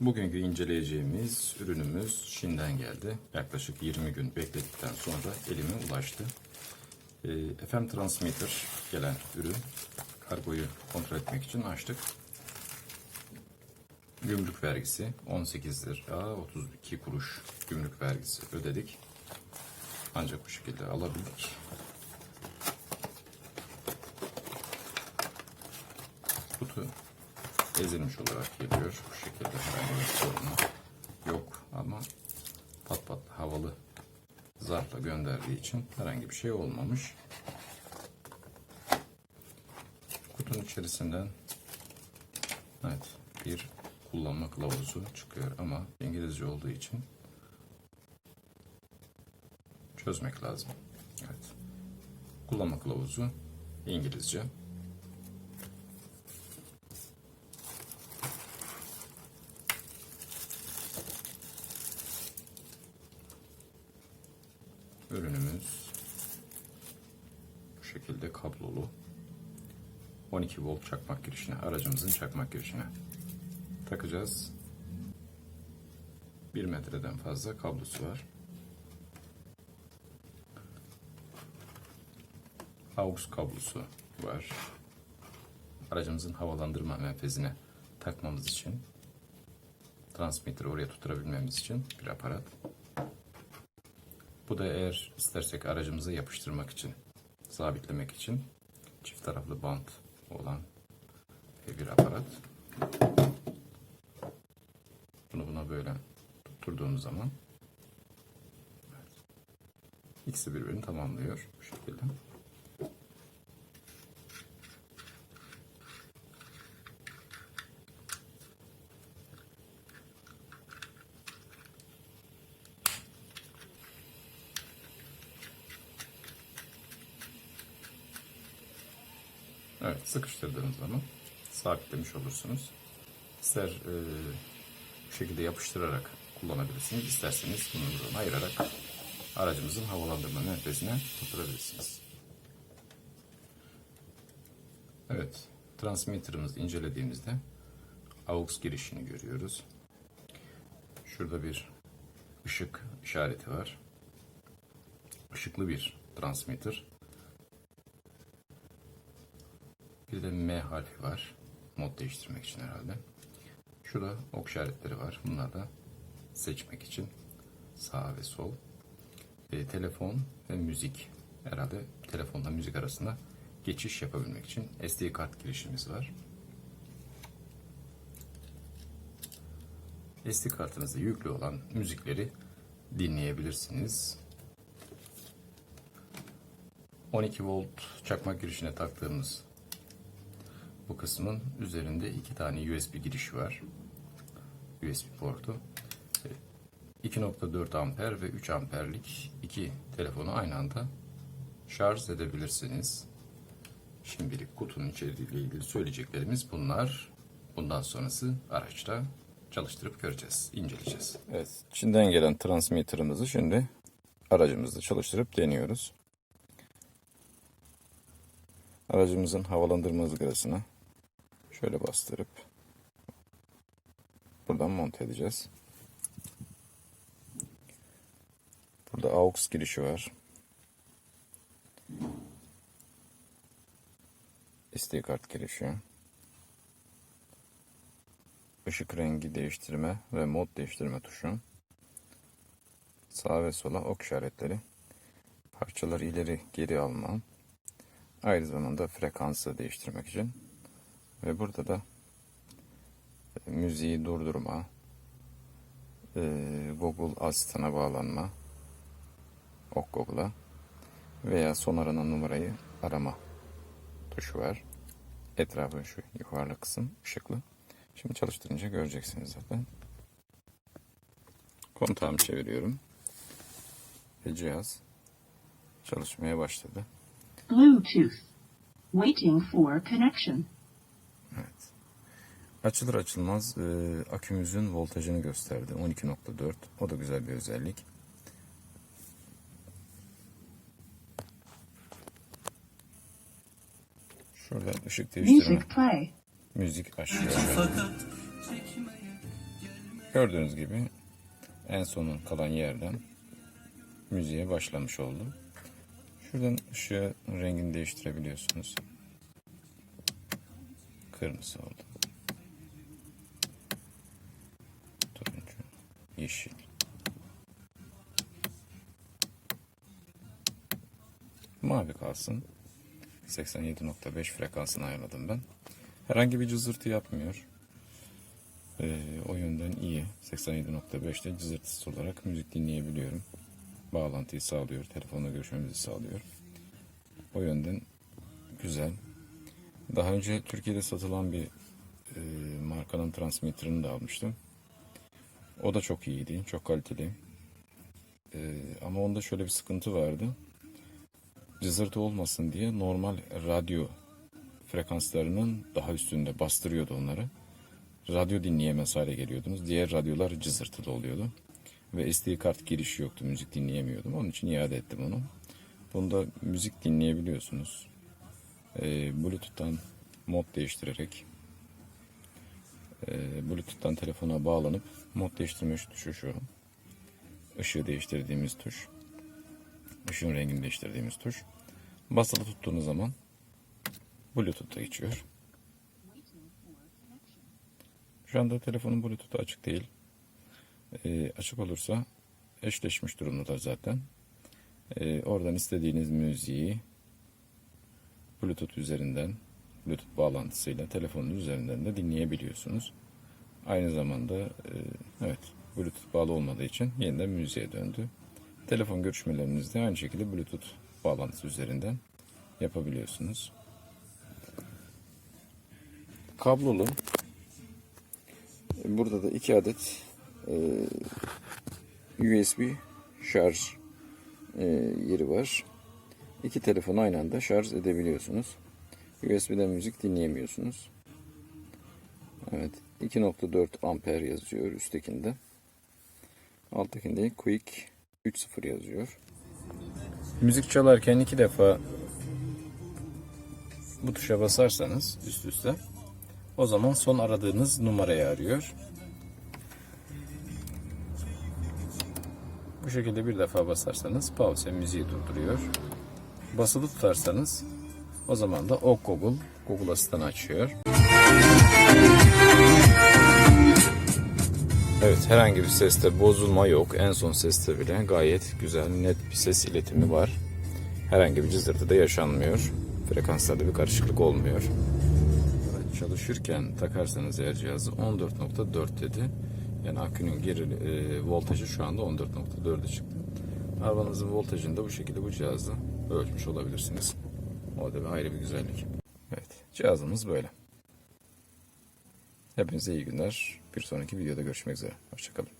Bugünkü inceleyeceğimiz ürünümüz Çin'den geldi. Yaklaşık 20 gün bekledikten sonra elime ulaştı. Ee, FM Transmitter gelen ürün. Kargoyu kontrol etmek için açtık. Gümrük vergisi 18 lira 32 kuruş gümrük vergisi ödedik. Ancak bu şekilde alabildik. Ezilmiş olarak geliyor. Bu şekilde herhangi bir sorunu yok ama pat pat havalı zarfla gönderdiği için herhangi bir şey olmamış. Kutunun içerisinden evet bir kullanma kılavuzu çıkıyor ama İngilizce olduğu için çözmek lazım. Evet. Kullanma kılavuzu İngilizce. Ürünümüz bu şekilde kablolu. 12 volt çakmak girişine, aracımızın çakmak girişine takacağız. 1 metreden fazla kablosu var. AUX kablosu var. Aracımızın havalandırma menfezine takmamız için transmitteri oraya tutturabilmemiz için bir aparat. Bu da eğer istersek aracımıza yapıştırmak için, sabitlemek için çift taraflı bant olan bir aparat. Bunu buna böyle tutturduğumuz zaman ikisi birbirini tamamlıyor bu şekilde. Evet, sıkıştırdığınız zaman sabitlemiş olursunuz. İster e, bu şekilde yapıştırarak kullanabilirsiniz. İsterseniz bunu buradan ayırarak aracımızın havalandırma menfezine tutturabilirsiniz. Evet, transmitter'ımızı incelediğimizde AUX girişini görüyoruz. Şurada bir ışık işareti var. Işıklı bir transmitter. Bir de M harfi var. Mod değiştirmek için herhalde. Şurada ok işaretleri var. Bunlar da seçmek için. Sağ ve sol. E, telefon ve müzik. Herhalde telefonla müzik arasında geçiş yapabilmek için SD kart girişimiz var. SD kartınızda yüklü olan müzikleri dinleyebilirsiniz. 12 volt çakmak girişine taktığımız bu kısmın üzerinde iki tane USB girişi var. USB portu. 2.4 amper ve 3 amperlik iki telefonu aynı anda şarj edebilirsiniz. Şimdilik kutunun içeriğiyle ilgili söyleyeceklerimiz bunlar. Bundan sonrası araçta çalıştırıp göreceğiz, inceleyeceğiz. Evet, Çin'den gelen transmitter'ımızı şimdi aracımızda çalıştırıp deniyoruz. Aracımızın havalandırma ızgarasına şöyle bastırıp buradan monte edeceğiz. Burada AUX girişi var. SD kart girişi. Işık rengi değiştirme ve mod değiştirme tuşu. Sağ ve sola ok işaretleri. Parçaları ileri geri alma. Aynı zamanda frekansı değiştirmek için. Ve burada da e, müziği durdurma, e, Google Asistan'a bağlanma, ok Google'a veya son aranan numarayı arama tuşu var. Etrafı şu yukarıda kısım ışıklı. Şimdi çalıştırınca göreceksiniz zaten. Kontağımı çeviriyorum. Ve cihaz çalışmaya başladı. Bluetooth. Waiting for connection. Evet. Açılır açılmaz e, akümüzün voltajını gösterdi. 12.4. O da güzel bir özellik. Şurada ışık değiştirme. Music play. Müzik gelmedi Gördüğünüz gibi en sonun kalan yerden müziğe başlamış oldum. Şuradan ışığı rengini değiştirebiliyorsunuz. Kırmızı oldu. Turuncu, yeşil. Mavi kalsın. 87.5 frekansını ayarladım ben. Herhangi bir cızırtı yapmıyor. Ee, o yönden iyi. 87.5'te cızırtısız olarak müzik dinleyebiliyorum. Bağlantıyı sağlıyor. Telefonla görüşmemizi sağlıyor. O yönden güzel. Daha önce Türkiye'de satılan bir e, markanın transmitterini de almıştım. O da çok iyiydi. Çok kaliteli. E, ama onda şöyle bir sıkıntı vardı. Cızırtı olmasın diye normal radyo frekanslarının daha üstünde bastırıyordu onları. Radyo dinleyemez hale geliyordunuz. Diğer radyolar cızırtılı oluyordu. Ve SD kart girişi yoktu. Müzik dinleyemiyordum. Onun için iade ettim onu. Bunda müzik dinleyebiliyorsunuz. Ee, Bluetooth'tan mod değiştirerek e, Bluetooth'tan telefona bağlanıp mod değiştirme tuşu şu. Işığı değiştirdiğimiz tuş. Işığın rengini değiştirdiğimiz tuş. Basılı tuttuğunuz zaman Bluetooth'a geçiyor. Şu anda telefonun Bluetooth'u açık değil. Ee, açık olursa eşleşmiş durumdalar zaten. Ee, oradan istediğiniz müziği Bluetooth üzerinden, Bluetooth bağlantısıyla telefonun üzerinden de dinleyebiliyorsunuz. Aynı zamanda e, evet Bluetooth bağlı olmadığı için yeniden müziğe döndü. Telefon görüşmelerinizi de aynı şekilde Bluetooth bağlantısı üzerinden yapabiliyorsunuz. Kablolu. Burada da iki adet e, USB şarj e, yeri var. İki telefonu aynı anda şarj edebiliyorsunuz. USB'den müzik dinleyemiyorsunuz. Evet. 2.4 amper yazıyor üsttekinde. Alttakinde Quick 3.0 yazıyor. Müzik çalarken iki defa bu tuşa basarsanız üst üste o zaman son aradığınız numarayı arıyor. Bu şekilde bir defa basarsanız pause müziği durduruyor. Basılı tutarsanız o zaman da o Google, Google Asistan açıyor. Evet herhangi bir seste bozulma yok. En son seste bile gayet güzel net bir ses iletimi var. Herhangi bir cızırtı da yaşanmıyor. Frekanslarda bir karışıklık olmuyor. Çalışırken takarsanız eğer cihazı 14.4 dedi. Yani akünün geri e, voltajı şu anda 14.4'e çıktı. Arabanızın voltajını da bu şekilde bu cihazla ölçmüş olabilirsiniz. O da bir ayrı bir güzellik. Evet cihazımız böyle. Hepinize iyi günler. Bir sonraki videoda görüşmek üzere. Hoşçakalın.